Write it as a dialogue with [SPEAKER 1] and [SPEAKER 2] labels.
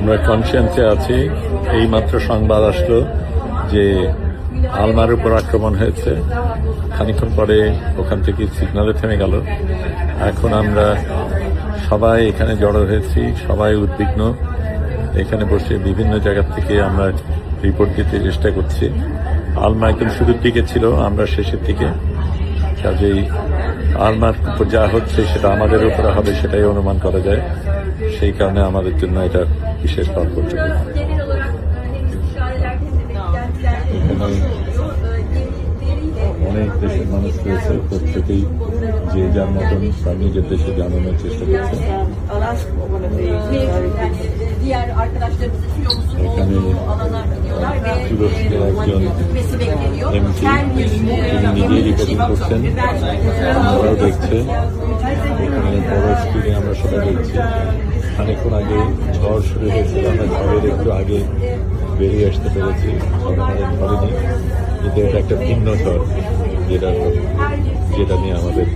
[SPEAKER 1] আমরা কনসিয়েন্সে আছি। এই মাত্র সংবাদ আসলো যে আলমার উপর আক্রমণ হয়েছে। খানিক্ষণ পরে ওখান থেকে সিগনালে থেমে গেল। এখন আমরা সবাই এখানে জড়ো হয়েছি, সবাই উদ্বিগ্ন। এখানে বসে বিভিন্ন জায়গা থেকে আমরা রিপোর্ট দিতে চেষ্টা করছি। আলমা একদম শুরুর দিকে ছিল, আমরা শেষের দিকে। কাজেই উপর যা হচ্ছে সেটা আমাদের উপরে হবে, সেটাই অনুমান করা যায়। সেই কারণে আমাদের জন্য এটা বিশেষ তাৎপর্য অনেক দেশের মানুষ রয়েছে, প্রত্যেকেই যে যার মতন তার নিজের দেশে জানানোর চেষ্টা করছে।
[SPEAKER 2] I'll
[SPEAKER 1] MP,
[SPEAKER 3] Her gün
[SPEAKER 1] তিনি নিজেই রিপোর্টিং করছেন আমরাও দেখছে এখানে বড় স্ক্রিনে আমরা সবাই দেখছি খানিক্ষণ আগে ঝড় শুরু হয়েছিল আমরা ঝড়ের একটু আগে বেরিয়ে আসতে পেরেছি ঝড় আমাদের ধরেনি কিন্তু এটা একটা ভিন্ন ঝড় যেটা যেটা নিয়ে আমাদের